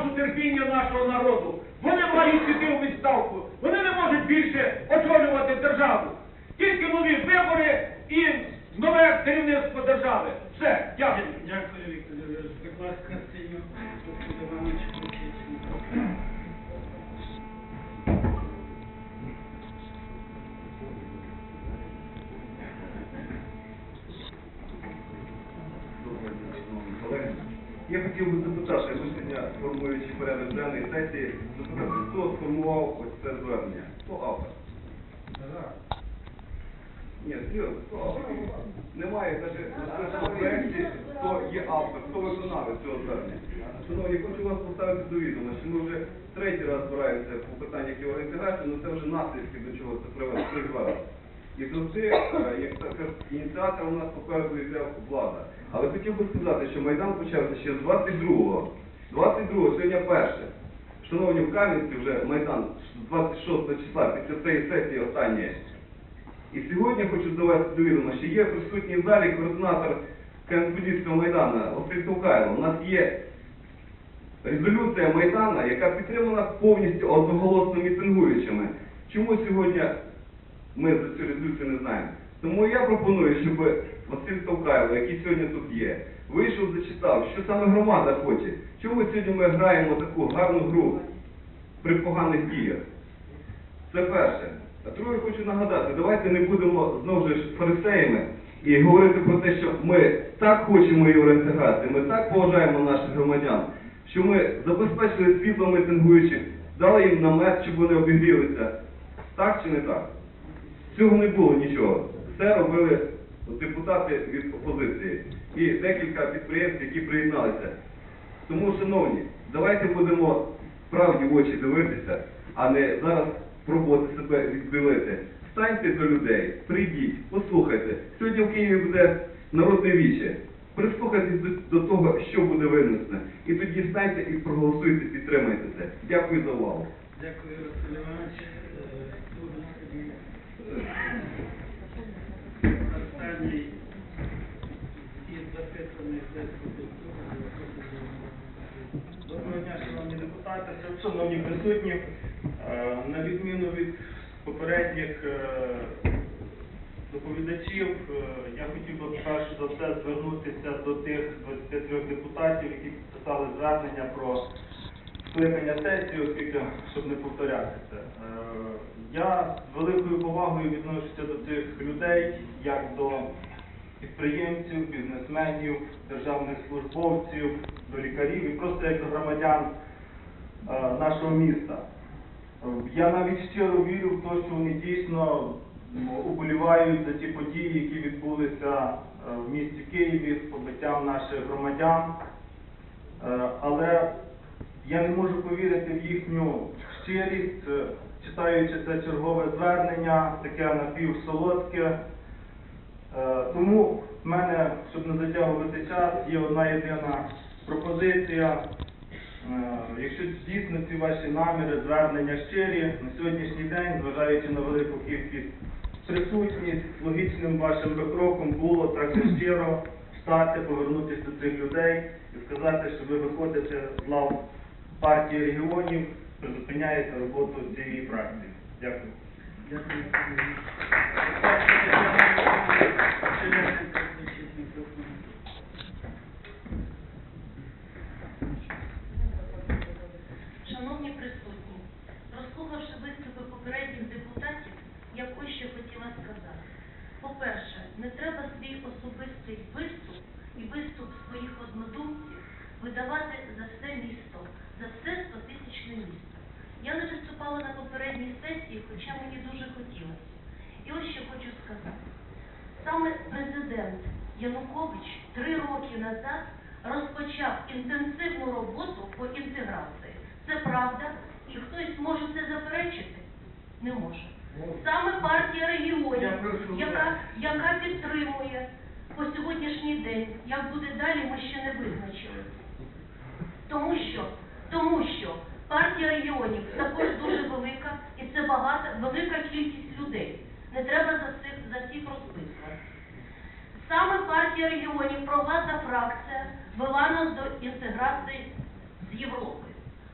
запасу терпіння нашого народу. Вони мають піти у відставку. Вони не можуть більше очолювати державу. Тільки нові вибори і нове керівництво держави. Все, дякую. Дякую, Віктор. Будь ласка, Іванович, включіть мікрофон. Доброго дня, шановні колеги. Я хотів би запитати, ви сьогодні формуючи порядок денної сесії, запитати, хто сформував ось це звернення? Хто автор? Ні, серйозно, хто автор? Немає навіть на проєкті, хто є автор, хто виконавець цього звернення. Шановні, хочу вас поставити до відома, що ми вже третій раз збираємося по питаннях євроінтеграції, але це вже наслідки до чого це привело. І завжди, е, як ініціатор у нас попереду йде влада. Але хотів би сказати, що Майдан почався ще з 22-го. 22-го, сьогодні перше. Шановні, в Кам'янці вже Майдан з 26 числа, після цієї сесії останньої. І сьогодні хочу довести до відома, що є присутній в залі координатор Кам'янського Майдану Василь Товкайло. У нас є резолюція Майдана, яка підтримана повністю одноголосно мітингуючими. Чому сьогодні ми за цю резолюцію не знаємо? Тому я пропоную, щоб Василь Товкайло, який сьогодні тут є, вийшов, зачитав, що саме громада хоче. Чому сьогодні ми граємо таку гарну гру при поганих діях? Це перше. А друге хочу нагадати, давайте не будемо знову ж фарисеями і говорити про те, що ми так хочемо євроінтеграції, ми так поважаємо наших громадян, що ми забезпечили світло митингуючих, дали їм намет, щоб вони обігрілися. Так чи не так? Цього не було нічого. Все робили депутати від опозиції і декілька підприємств, які приєдналися. Тому, шановні, давайте будемо правді в очі дивитися, а не зараз пробувати себе відбілити. Встаньте до людей, прийдіть, послухайте. Сьогодні в Києві буде народне віче. Прислухайтесь до, того, що буде винесено. І тоді встаньте і проголосуйте, підтримайте це. Дякую за увагу. Дякую, Василь Іванович. Доброго дня, шановні депутати, шановні присутні. Е, На відміну від попередніх е, доповідачів, е, я хотів би перш за все звернутися до тих 23 депутатів, які підписали звернення про скликання сесії, оскільки, щоб не повторятися. Е, Я з великою повагою відношуся до цих людей, як до підприємців, бізнесменів, державних службовців, до лікарів і просто як до громадян е, нашого міста. Я навіть щиро вірю в те, що вони дійсно уболівають за ті події, які відбулися е, в місті Києві з побиттям наших громадян. Е, Але я не можу повірити в їхню щирість, читаючи це чергове звернення, таке напівсолодке. Е, Тому в мене, щоб не затягувати час, є одна єдина пропозиція. Е, Якщо дійсно ці ваші наміри, звернення щирі, на сьогоднішній день, зважаючи на велику кількість присутність, логічним вашим кроком було так щиро встати, повернутися до цих людей і сказати, що ви виходите з лав партії регіонів, призупиняєте роботу цієї фракції. Дякую. Шановні присутні, розслухавши виступи попередніх депутатів, я ось що хотіла сказати. По-перше, не треба свій особистий виступ і виступ своїх однодумців видавати за все місто, за все стотисячне місто. Я не виступала на попередній сесії, хоча мені дуже хотілося. І ось що хочу сказати. Саме президент Янукович три роки назад розпочав інтенсивну роботу по інтеграції. Це правда, і хтось може це заперечити? Не може. Саме партія регіонів, яка, яка підтримує по сьогоднішній день, як буде далі, ми ще не що Саме партія регіонів провладна фракція вела нас до інтеграції з Європою.